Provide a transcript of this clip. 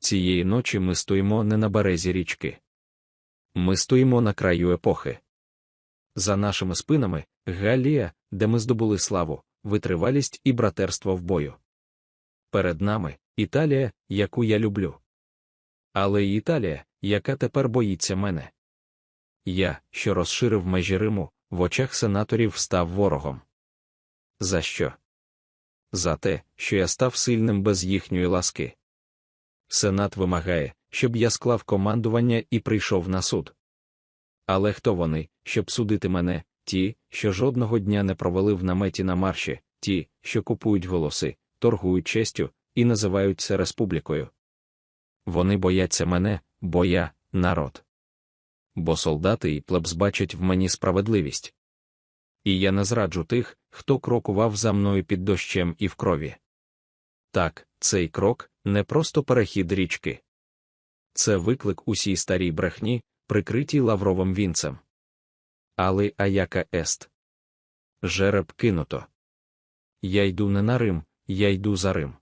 Цієї ночі ми стоїмо не на березі річки. Ми стоїмо на краю епохи. За нашими спинами Галія, де ми здобули славу, витривалість і братерство в бою. Перед нами Італія, яку я люблю. Але й Італія, яка тепер боїться мене. Я, що розширив межі Риму, в очах сенаторів став ворогом. За що? За те, що я став сильним без їхньої ласки. Сенат вимагає, щоб я склав командування і прийшов на суд. Але хто вони, щоб судити мене, ті, що жодного дня не провели в наметі на марші, ті, що купують голоси, торгують честю і називають це республікою. Вони бояться мене, бо я народ. Бо солдати і плебс бачать в мені справедливість. І я не зраджу тих, хто крокував за мною під дощем і в крові. Так, цей крок не просто перехід річки. Це виклик усій старій брехні, прикритій лавровим вінцем. Але аяка ест. Жереб кинуто. Я йду не на Рим, я йду за Рим.